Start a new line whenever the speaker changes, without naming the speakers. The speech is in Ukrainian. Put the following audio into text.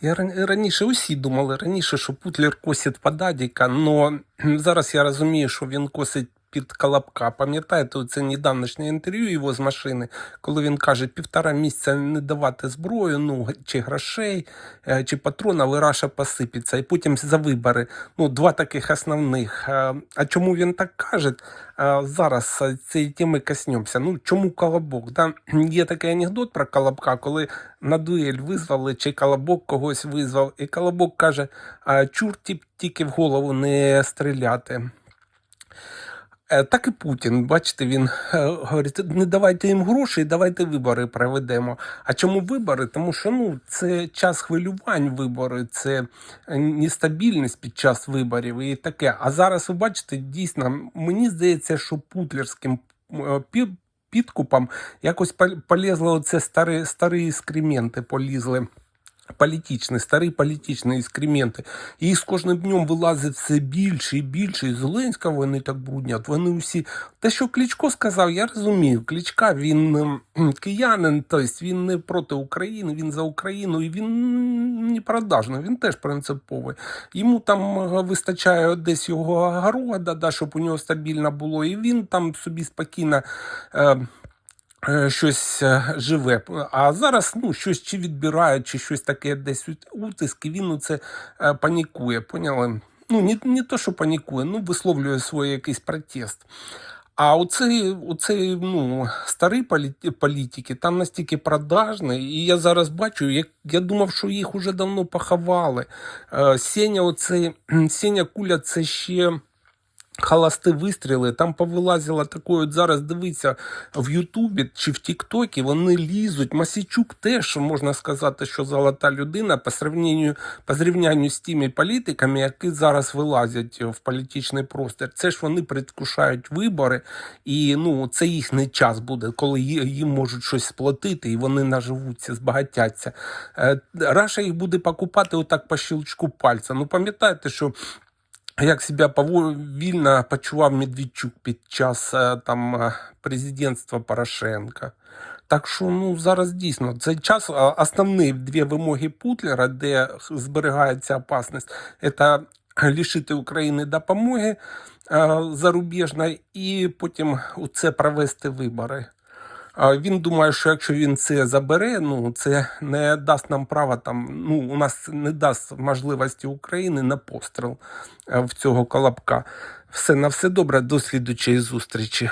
Я ран- раніше усі думали раніше, що Путлер косить по Дадіка, але зараз я розумію, що він косить під Колобка. Пам'ятаєте, це недавнішнє інтерв'ю його з машини, коли він каже, півтора місяця не давати зброю, ну чи грошей, е, чи патронів, і Раша посипеться. І потім за вибори. Ну, два таких основних. Е, А чому він так каже? Е, Зараз цієї теми коснемося. Ну, чому Колобок? Да? Є такий анекдот про Колобка, коли на дуель визвали, чи Колобок когось визвав, і Колобок каже, «А, чур тільки в голову не стріляти. Е, Так і Путін, бачите, він е, говорить, не давайте їм гроші, давайте вибори проведемо. А чому вибори? Тому що ну, це час хвилювань вибори, це е, нестабільність під час виборів і таке. А зараз ви бачите, дійсно, мені здається, що путлерським пі- підкупом якось пол- полізли оце старі, старі скременти полізли. Політичні, старі політичні іскременти. І з кожним днем вилазить все більше і більше. І Зеленського вони так бруднять. Вони усі. Те, що Кличко сказав, я розумію. Кличка він ем, киянин, тобто він не проти України, він за Україну, і він не продажний, він теж принциповий. Йому там е, вистачає десь його огорода, да, щоб у нього стабільно було, і він там собі спокійно. Е, е, щось е, живе. А зараз ну, щось чи відбирають, чи щось таке десь ут- утиск, і він у це е, панікує. Поняли? Ну, не, не то, що панікує, ну висловлює свій якийсь протест. А оцей, оцей ну, старий полі- політики там настільки продажний, і я зараз бачу, як я думав, що їх уже давно поховали. Е, Сеня, оцей, Сеня Куля, це ще холості вистріли, там повилазило таке, от зараз дивиться в Ютубі чи в Тіктокі, вони лізуть. Масічук теж можна сказати, що золота людина по сравненню, по зрівнянню з тими політиками, які зараз вилазять в політичний простір. Це ж вони предвкушають вибори, і ну це їхній час буде, коли їм можуть щось сплатити, і вони наживуться, збагатяться. Е, Раша їх буде покупати отак по щелчку пальця. Ну пам'ятаєте, що як себе повільно почував Медведчук під час е, там е, президентства Порошенка. Так що ну зараз дійсно цей час основні дві вимоги Путлера, де зберігається опасність, це лишити України допомоги е, зарубіжної і потім це провести вибори. Він думає, що якщо він це забере, ну це не дасть нам права там. Ну у нас не дасть можливості України на постріл е, в цього колобка. Все на все добре. До слідучої зустрічі.